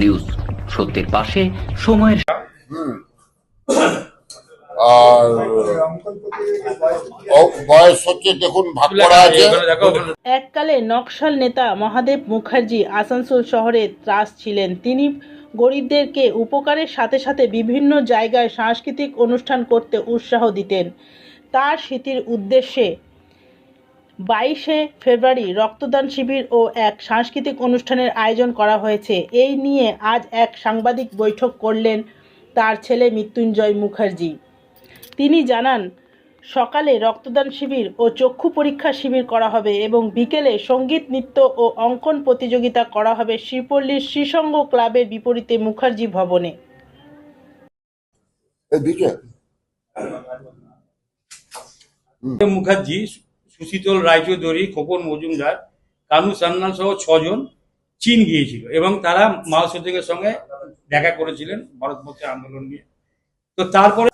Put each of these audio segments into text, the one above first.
News সত্যের পাশে সময়ের আর বয়স হচ্ছে দেখুন ভাগ করা আছে। এককালে নকশাল নেতা মহাদেব মুখার্জি আসানসোল শহরে ত্রাস ছিলেন। তিনি গরিবদেরকে উপকারের সাথে সাথে বিভিন্ন জায়গায় সাংস্কৃতিক অনুষ্ঠান করতে উৎসাহ দিতেন। তার স্মৃতির উদ্দেশ্যে বাইশে ফেব্রুয়ারি রক্তদান শিবির ও এক সাংস্কৃতিক অনুষ্ঠানের আয়োজন করা হয়েছে। এই নিয়ে আজ এক সাংবাদিক বৈঠক করলেন তার ছেলে মৃত্যুঞ্জয় মুখার্জি। তিনি জানান সকালে রক্তদান শিবির ও চক্ষু পরীক্ষা শিবির করা হবে এবং বিকেলে সংগীত নৃত্য ও অঙ্কন প্রতিযোগিতা করা হবে শ্রীপল্লীর শ্রীসঙ্গ ক্লাবের বিপরীতে মুখার্জি ভবনে। মুখার্জি সুশীতল রায়চৌধুরী খোকন মজুমদার কানু সান্নাল সহ ছজন চীন গিয়েছিল এবং তারা মাও সেতুংয়ের সঙ্গে দেখা করেছিলেন ভারতবর্ষের আন্দোলন নিয়ে। তো তারপরে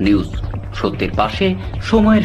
নিউজ সত্যের পাশে সময়ের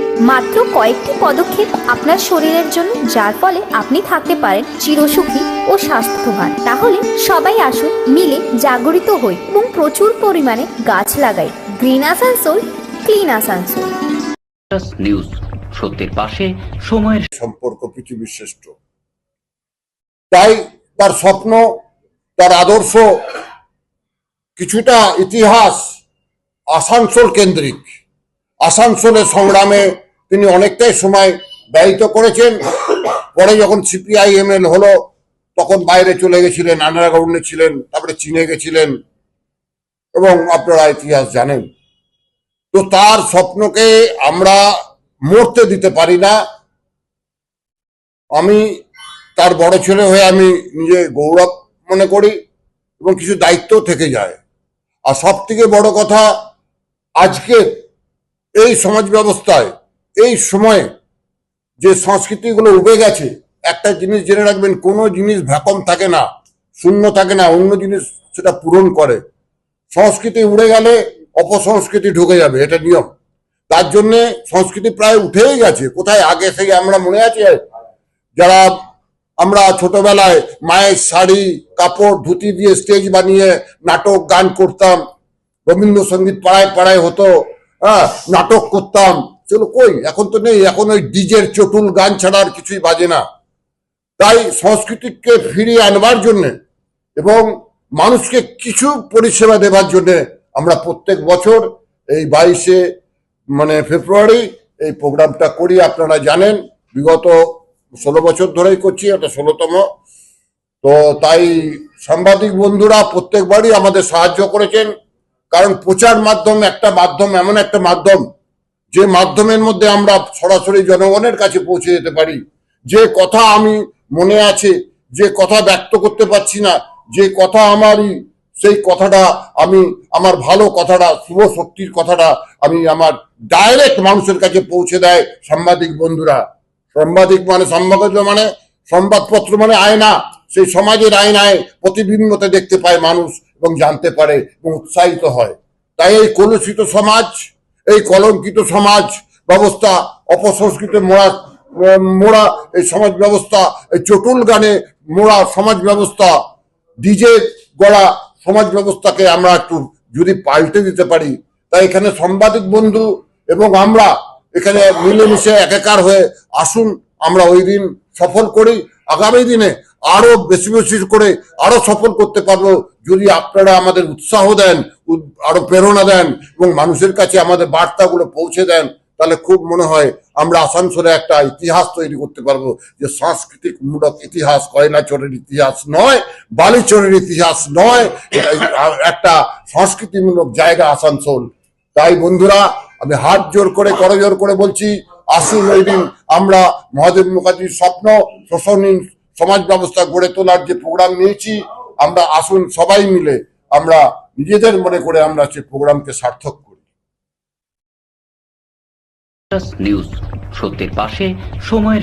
মাত্র কয়েকটি পদক্ষেপ আপনার শরীরের জন্য যার ফলে আপনি থাকতে পারেন চিরসুখী ও স্বাস্থ্যবান। তাহলে সবাই আসুন মিলে জাগরিত হই এবং প্রচুর পরিমাণে গাছ লাগাই। Green Asansol clean Asansol news সত্যের পাশে সময়ের সম্পর্ক পৃথিবীর শ্রেষ্ঠ। তাই তার স্বপ্ন তার আদর্শ কিছুটা ইতিহাস আসানসোল কেন্দ্রিক। আসানসোলের সংগ্রামে তিনি অনেকটাই সময় ব্যয়িত করেছেন। পরে যখন সিপিআইএমএল হলো, তখন বাইরে চলে গেছিলেন আন্ডারগ্রাউন্ডে ছিলেন, তারপরে চীনে গেছিলেন এবং আপনারা ইতিহাস জানেন। তো তার স্বপ্নকে আমরা মরতে দিতে পারি না। আমি তার বড় ছেলে হয়ে আমি নিজে গৌরব মনে করি এবং কিছু দায়িত্ব থেকে যায়। আর সব থেকে বড় কথা আজকে এই সমাজ ব্যবস্থায় এই সময়ে যে সংস্কৃতিগুলো উবে গেছে, একটা জিনিস জেনে রাখবেন, কোনো জিনিস ভ্যাকম থাকে না, শূন্য থাকে না, অন্য জিনিস সেটা পূরণ করে। সংস্কৃতি উড়ে গেলে অপসংস্কৃতি ঢুকে যাবে, এটা নিয়ম। তার জন্য সংস্কৃতি প্রায় উঠেই গেছে, কোথায় আগে থেকে আমরা মনে আছে? যারা আমরা ছোটবেলায় মায়ের শাড়ি, কাপড়, ধুতি দিয়ে স্টেজ বানিয়ে নাটক, গান করতাম, রবীন্দ্রসঙ্গীত পাড়ায় পাড়ায় হতো হ্যাঁ নাটক করতাম চলো, কই? এখন তো নেই, এখন ওই ডিজের চটুল গান ছাড়া আর কিছুই বাজে না। তাই সংস্কৃতিকে ফিরিয়ে আনবার জন্য এবং মানুষকে কিছু পরিষেবা দেবার জন্য আমরা প্রত্যেক বছর এই বাইশে মানে ফেব্রুয়ারি এই প্রোগ্রামটা করি, আপনারা জানেন। বিগত ষোলো বছর ধরেই করছি, এটা ষোলোতম। তো তাই সাংবাদিক বন্ধুরা প্রত্যেকবারই আমাদের সাহায্য করেছেন, কারণ প্রচার মাধ্যম একটা মাধ্যম, এমন একটা মাধ্যম যে মাধ্যমের মধ্যে আমরা সরাসরি জনগণের কাছে পৌঁছে যেতে পারি, যে কথা আমি মনে আছে, যে কথা ব্যক্ত করতে পারছি না, যে কথা আমারই, সেই কথাটা আমি, আমার ভালো কথাটা, শুভ শক্তির কথাটা আমি আমার ডাইরেক্ট মানুষের কাছে পৌঁছে দেয় সাংবাদিক বন্ধুরা। সাংবাদিক মানে সংবাদ মানে সংবাদপত্র মানে আয়না। সেই সমাজের আয়নায় প্রতিবিম্বতে দেখতে পায় মানুষ এবং জানতে পারে এবং উৎসাহিত হয়। তাই এই কলুষিত সমাজ এই কলঙ্কিত সমাজ ব্যবস্থা, অপসংস্কৃত মোড়া মোড়া, এই সমাজ ব্যবস্থা, এই চটুল গানে মোড়া সমাজ ব্যবস্থা, ডিজে গড়া সমাজ ব্যবস্থাকে আমরা একটু যদি পাল্টে দিতে পারি, তাই এখানে সাংবাদিক বন্ধু এবং আমরা এখানে মিলেমিশে একাকার হয়ে আসুন, আমরা ওই দিন সফল করি। আগামী দিনে আরও বেশি বেশি করে আরও সফল করতে পারব যদি আপনারা আমাদের উৎসাহ দেন আরও প্রেরণা দেন এবং মানুষের কাছে আমাদের বার্তাগুলো পৌঁছে দেন, তাহলে খুব মনে হয় আমরা আসানসোলে একটা ইতিহাস তৈরি করতে পারব যে সাংস্কৃতিক মূলক ইতিহাস কয়লা চোরের ইতিহাস নয় বালি চোরের ইতিহাস নয় একটা সংস্কৃতিমূলক জায়গা আসানসোল। তাই বন্ধুরা, আমি হাত জোর করে করজোর করে বলছি, আসুন ওই দিন আমরা মহাদেব মুখার্জির স্বপ্ন শোষণহীন সমাজ ব্যবস্থা গড়ে তোলার যে প্রোগ্রাম নিয়েছি আমরা আসুন সবাই মিলে আমরা নিজেদের মনে করে আমরা সেই প্রোগ্রামকে সার্থক করি। নিউজ সত্যের পাশে সময়ের